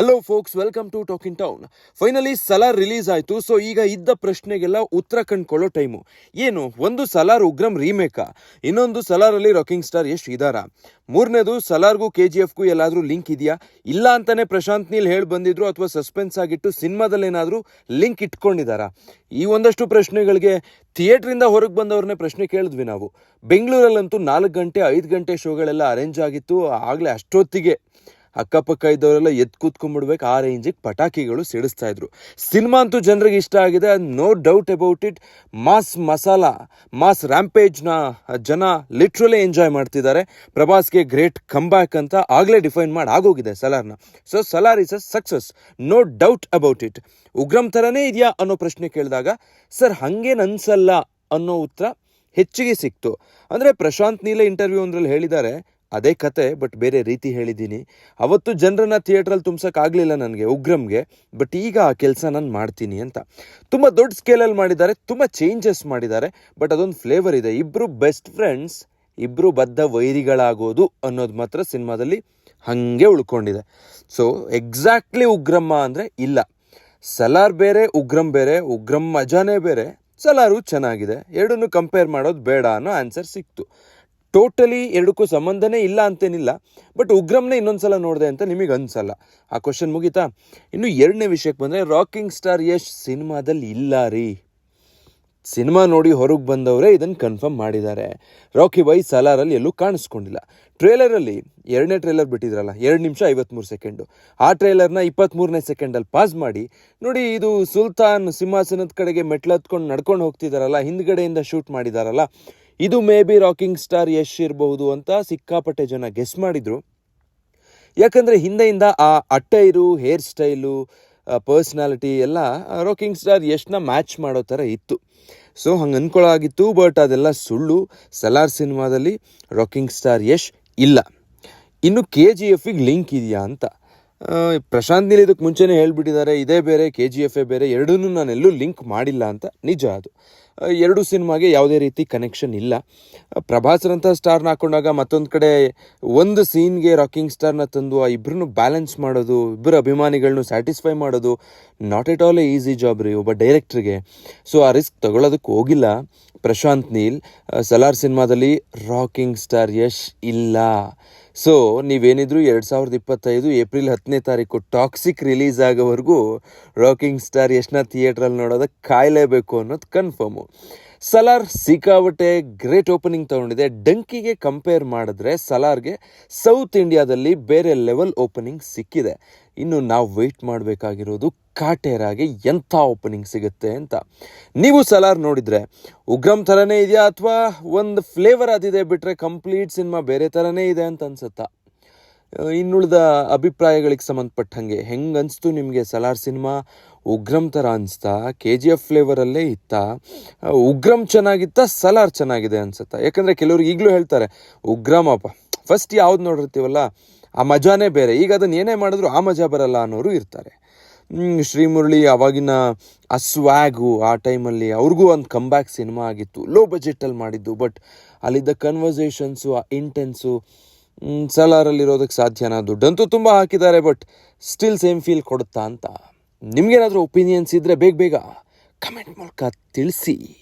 Hello folks welcome to Talk Town finally Salaar release ಆಯಿತು. So ಈಗ ಇದ್ದ ಪ್ರಶ್ನೆಗೆಲ್ಲ ಉತ್ತರ ಕಂಡ್ಕೊಳ್ಳೋ ಟೈಮು ಏನು? ಒಂದು ಸಲಾರ್ ಉಗ್ರಂ ರೀಮೇಕಾ ಇನ್ನೊಂದು ಸಲಾರಲ್ಲಿ ರಾಕಿಂಗ್ ಸ್ಟಾರ್ ಯಶ್ ಇದಾರ? ಮೂರನೇದು ಸಲಾರ್ಗೂ ಕೆ ಜಿ ಎಫ್ಗೂ ಎಲ್ಲಾದರೂ ಲಿಂಕ್ ಇದೆಯಾ? ಇಲ್ಲ ಅಂತಾನೆ ಪ್ರಶಾಂತ್ ನೀಲ್ ಹೇಳಿ ಬಂದಿದ್ರು ಅಥವಾ ಸಸ್ಪೆನ್ಸ್ ಆಗಿಟ್ಟು ಸಿನಿಮಾದಲ್ಲಿ ಏನಾದರೂ ಲಿಂಕ್ ಇಟ್ಕೊಂಡಿದಾರ? ಈ ಒಂದಷ್ಟು ಪ್ರಶ್ನೆಗಳಿಗೆ ಥಿಯೇಟ್ರಿಂದ ಹೊರಗೆ ಬಂದವ್ರನ್ನೇ ಪ್ರಶ್ನೆ ಕೇಳಿದ್ವಿ ನಾವು. ಬೆಂಗಳೂರಲ್ಲಂತೂ ನಾಲ್ಕು ಗಂಟೆ, ಐದು ಗಂಟೆ ಶೋಗಳೆಲ್ಲ ಅರೇಂಜ್ ಆಗಿತ್ತು. ಆಗಲೇ ಅಷ್ಟೊತ್ತಿಗೆ. ಅಕ್ಕಪಕ್ಕ ಇದ್ದವರೆಲ್ಲ ಎದ್ದು ಕೂತ್ಕೊಂಡ್ಬಿಡ್ಬೇಕು. ಆ ರೇಂಜಿಗೆ ಪಟಾಕಿಗಳು ಸಿಡಿಸ್ತಾ ಇದ್ರು. ಸಿನಿಮಾ ಅಂತೂ ಜನರಿಗೆ ಇಷ್ಟ ಆಗಿದೆ. No doubt about it mass masala mass ರ್ಯಾಂಪೇಜ್ನ ಜನ ಲಿಟ್ರಲಿ ಎಂಜಾಯ್ ಮಾಡ್ತಿದ್ದಾರೆ. ಪ್ರಭಾಸ್ಗೆ ಗ್ರೇಟ್ ಕಂಬ್ಯಾಕ್ ಅಂತ ಆಗಲೇ ಡಿಫೈನ್ ಮಾಡಿ ಆಗೋಗಿದೆ ಸಲಾರ್ನ. So Salaar is a success no doubt about it Ugramm ಥರನೇ ಇದೆಯಾ ಅನ್ನೋ ಪ್ರಶ್ನೆ ಕೇಳಿದಾಗ, ಸರ್, ಹಂಗೇನು ಅನ್ಸಲ್ಲ ಅನ್ನೋ ಉತ್ತರ ಹೆಚ್ಚಿಗೆ ಸಿಕ್ತು. ಅಂದರೆ ಪ್ರಶಾಂತ್ ನೀಲೆ ಇಂಟರ್ವ್ಯೂ ಒಂದರಲ್ಲಿ ಹೇಳಿದ್ದಾರೆ ಅದೇ ಕತೆ, ಬಟ್ ಬೇರೆ ರೀತಿ ಹೇಳಿದ್ದೀನಿ. ಅವತ್ತು ಜನರನ್ನ ಥಿಯೇಟ್ರಲ್ಲಿ ಆಗಲಿಲ್ಲ ನನಗೆ, ಉಗ್ರಂಗೆ, ಬಟ್ ಈಗ ಆ ಕೆಲಸ ನಾನು ಮಾಡ್ತೀನಿ ಅಂತ. ತುಂಬ ದೊಡ್ಡ ಸ್ಕೇಲಲ್ಲಿ ಮಾಡಿದ್ದಾರೆ, ತುಂಬ ಚೇಂಜಸ್ ಮಾಡಿದ್ದಾರೆ, ಬಟ್ ಅದೊಂದು ಫ್ಲೇವರ್ ಇದೆ. ಇಬ್ಬರು ಬೆಸ್ಟ್ ಫ್ರೆಂಡ್ಸ್ ಇಬ್ಬರು ಬದ್ಧ ವೈರಿಗಳಾಗೋದು ಅನ್ನೋದು ಮಾತ್ರ ಸಿನಿಮಾದಲ್ಲಿ ಹಾಗೆ ಉಳ್ಕೊಂಡಿದೆ. ಸೊ, ಎಕ್ಸಾಕ್ಟ್ಲಿ ಉಗ್ರಮ್ಮ ಅಂದರೆ ಇಲ್ಲ. ಸಲಾರ್ ಬೇರೆ, ಉಗ್ರಂ ಬೇರೆ, ಉಗ್ರಂ ಮಜಾನೇ ಬೇರೆ, ಸಲಾರು ಚೆನ್ನಾಗಿದೆ. ಎರಡನ್ನೂ ಕಂಪೇರ್ ಮಾಡೋದು ಬೇಡ ಅನ್ನೋ ಆನ್ಸರ್ ಸಿಕ್ತು. ಟೋಟಲಿ ಎರಡಕ್ಕೂ ಸಂಬಂಧನೇ ಇಲ್ಲ ಅಂತೇನಿಲ್ಲ, ಬಟ್ ಉಗ್ರಮ್ನೇ ಇನ್ನೊಂದು ಸಲ ನೋಡಿದೆ ಅಂತ ನಿಮಗೆ ಅನ್ಸಲ್ಲ. ಆ ಕ್ವಶನ್ ಮುಗೀತಾ? ಇನ್ನು ಎರಡನೇ ವಿಷಯಕ್ಕೆ ಬಂದರೆ ರಾಕಿಂಗ್ ಸ್ಟಾರ್ ಯಶ್ ಸಿನಿಮಾದಲ್ಲಿ ಇಲ್ಲ ರೀ. ಸಿನಿಮಾ ನೋಡಿ ಹೊರಗೆ ಬಂದವರೇ ಇದನ್ನು ಕನ್ಫರ್ಮ್ ಮಾಡಿದ್ದಾರೆ. ರಾಕಿ ಬೈ ಸಲಾರಲ್ಲಿ ಎಲ್ಲೂ ಕಾಣಿಸ್ಕೊಂಡಿಲ್ಲ. ಟ್ರೇಲರಲ್ಲಿ ಎರಡನೇ ಟ್ರೇಲರ್ ಬಿಟ್ಟಿದ್ರಲ್ಲ, ಎರಡು ನಿಮಿಷ ಐವತ್ತ್ಮೂರು ಸೆಕೆಂಡು. ಆ ಟ್ರೇಲರ್ನ ಇಪ್ಪತ್ತ್ಮೂರನೇ ಸೆಕೆಂಡಲ್ಲಿ ಪಾಸ್ ಮಾಡಿ, ನೋಡಿ ಇದು ಸುಲ್ತಾನ್ ಸಿಂಹಾಸನದ ಕಡೆಗೆ ಮೆಟ್ಲು ಹತ್ಕೊಂಡು ನಡ್ಕೊಂಡು ಹೋಗ್ತಿದ್ದಾರಲ್ಲ ಹಿಂದ್ಗಡೆಯಿಂದ ಶೂಟ್ ಮಾಡಿದಾರಲ್ಲ ಇದು maybe rocking star Yash ಇರಬಹುದು ಅಂತ ಸಿಕ್ಕಾಪಟ್ಟೆ ಜನ ಗೆಸ್ ಮಾಡಿದ್ರು. ಯಾಕಂದರೆ ಹಿಂದೆಯಿಂದ ಆ ಅಟ್ಟೈರು, ಹೇರ್ ಸ್ಟೈಲು ಪರ್ಸ್ನಾಲಿಟಿ ಎಲ್ಲ ರಾಕಿಂಗ್ ಸ್ಟಾರ್ ಯಶ್ನ ಮ್ಯಾಚ್ ಮಾಡೋ ಥರ ಇತ್ತು. ಸೊ, ಹಂಗೆ ಅನ್ಕೊಳ್ಳಾಗಿತ್ತು ಬಟ್ ಅದೆಲ್ಲ ಸುಳ್ಳು. ಸಲಾರ್ ಸಿನಿಮಾದಲ್ಲಿ ರಾಕಿಂಗ್ ಸ್ಟಾರ್ ಯಶ್ ಇಲ್ಲ. ಇನ್ನು ಕೆ ಜಿ ಎಫಿಗೆ ಲಿಂಕ್ ಇದೆಯಾ ಅಂತ. ಪ್ರಶಾಂತ್ ನೀಲ್ ಇದಕ್ಕೆ ಮುಂಚೆನೇ ಹೇಳ್ಬಿಟ್ಟಿದ್ದಾರೆ, ಇದೇ ಬೇರೆ, ಕೆ ಜಿ ಎಫೇ ಬೇರೆ, ಎರಡನ್ನೂ ನಾನೆಲ್ಲೂ ಲಿಂಕ್ ಮಾಡಿಲ್ಲ ಅಂತ. ನಿಜ ಅದು. ಎರಡು ಸಿನಿಮಾಗೆ ಯಾವುದೇ ರೀತಿ ಕನೆಕ್ಷನ್ ಇಲ್ಲ. ಪ್ರಭಾಸ್ ಪ್ರಭಾಸ್ರಂಥ ಸ್ಟಾರ್ನ ಹಾಕೊಂಡಾಗ ಮತ್ತೊಂದು ಕಡೆ ಒಂದು ಸೀನ್ಗೆ ರಾಕಿಂಗ್ ಸ್ಟಾರ್ನ ತಂದು ಆ ಇಬ್ಬರನ್ನು ಬ್ಯಾಲೆನ್ಸ್ ಮಾಡೋದು ಇಬ್ಬರು ಅಭಿಮಾನಿಗಳನ್ನು ಸ್ಯಾಟಿಸ್ಫೈ ಮಾಡೋದು not at all a easy job ರೀ ಒಬ್ಬ ಡೈರೆಕ್ಟ್ರಿಗೆ ಸೊ ಆ ರಿಸ್ಕ್ ತಗೊಳ್ಳೋದಕ್ಕೆ ಹೋಗಿಲ್ಲ. ಪ್ರಶಾಂತ್ ನೀಲ್ ಸಲಾರ್ ಸಿನಿಮಾದಲ್ಲಿ ರಾಕಿಂಗ್ ಸ್ಟಾರ್ ಯಶ್ ಇಲ್ಲ. ಸೊ ನೀವೇನಿದ್ರು ಎರಡು ಸಾವಿರದ ಇಪ್ಪತ್ತೈದು ಏಪ್ರಿಲ್ ಹತ್ತನೇ ತಾರೀಕು ಟಾಕ್ಸಿಕ್ ರಿಲೀಸ್ ಆಗೋವರೆಗೂ ರಾಕಿಂಗ್ ಸ್ಟಾರ್ ಯಶ್ನ ಥಿಯೇಟ್ರಲ್ಲಿ ನೋಡೋದಕ್ಕೆ ಕಾಯಲೇಬೇಕು ಅನ್ನೋದು ಕನ್ಫರ್ಮು ಸಲಾರ್ ಸಿಕ್ಕಾಬಟ್ಟೆ ಗ್ರೇಟ್ ಓಪನಿಂಗ್ ತಗೊಂಡಿದೆ. ಡಂಕಿಗೆ ಕಂಪೇರ್ ಮಾಡಿದ್ರೆ ಸಲಾರ್ಗೆ ಸೌತ್ ಇಂಡಿಯಾದಲ್ಲಿ ಬೇರೆ ಲೆವೆಲ್ ಓಪನಿಂಗ್ ಸಿಕ್ಕಿದೆ. ಇನ್ನು ನಾವು ವೆಯ್ಟ್ ಮಾಡಬೇಕಾಗಿರೋದು ಕಾಟೇರಾಗೆ ಎಂಥ ಓಪನಿಂಗ್ ಸಿಗುತ್ತೆ ಅಂತ. ನೀವು ಸಲಾರ್ ನೋಡಿದರೆ, ಉಗ್ರಂ ಥರನೇ ಇದೆಯಾ ಅಥವಾ ಒಂದು ಫ್ಲೇವರ್ ಅದಿದೆ ಬಿಟ್ಟರೆ ಕಂಪ್ಲೀಟ್ ಸಿನಿಮಾ ಬೇರೆ ಥರನೇ ಇದೆ ಅಂತ ಅನ್ಸುತ್ತಾ? ಇನ್ನುಳಿದ ಅಭಿಪ್ರಾಯಗಳಿಗೆ ಸಂಬಂಧಪಟ್ಟ ಹಾಗೆ ಅನಿಸ್ತು ನಿಮಗೆ ಸಲಾರ್ ಸಿನಿಮಾ ಉಗ್ರಂ ಥರ ಅನಿಸ್ತಾ? ಕೆ ಜಿ ಎಫ್ ಫ್ಲೇವರಲ್ಲೇ ಇತ್ತಾ? ಉಗ್ರಂ ಚೆನ್ನಾಗಿತ್ತಾ, ಸಲಾರ್ ಚೆನ್ನಾಗಿದೆ ಅನ್ಸುತ್ತಾ? ಯಾಕಂದರೆ ಕೆಲವರು ಈಗಲೂ ಹೇಳ್ತಾರೆ ಉಗ್ರಮಪ್ಪ ಫಸ್ಟ್ ಯಾವ್ದು ನೋಡಿರ್ತೀವಲ್ಲ, ಆ ಮಜಾನೇ ಬೇರೆ. ಈಗ ಅದನ್ನು ಏನೇ ಮಾಡಿದ್ರು ಆ ಮಜಾ ಬರಲ್ಲ ಅನ್ನೋರು ಇರ್ತಾರೆ. ಶ್ರೀಮುರಳಿ ಅವಾಗಿನ ಆ ಸ್ವ್ಯಾಗು ಆ ಟೈಮಲ್ಲಿ ಅವ್ರಿಗೂ ಒಂದು ಕಂಬ್ಯಾಕ್ ಸಿನಿಮಾ ಆಗಿತ್ತು. ಲೋ ಬಜೆಟಲ್ಲಿ ಮಾಡಿದ್ದು ಬಟ್ ಅಲ್ಲಿದ್ದ ಕನ್ವರ್ಸೇಷನ್ಸು ಆ ಇಂಟೆನ್ಸು ಸಲಾರಲ್ಲಿರೋದಕ್ಕೆ ಸಾಧ್ಯನಾ? ದುಡ್ಡಂತೂ ತುಂಬ ಹಾಕಿದ್ದಾರೆ ಬಟ್ ಸ್ಟಿಲ್ ಸೇಮ್ ಫೀಲ್ ಕೊಡುತ್ತಾ ಅಂತ. ನಿಮಗೇನಾದರೂ ಒಪಿನಿಯನ್ಸ್ ಇದ್ದರೆ ಬೇಗ ಬೇಗ ಕಮೆಂಟ್ ಮೂಲಕ ತಿಳಿಸಿ.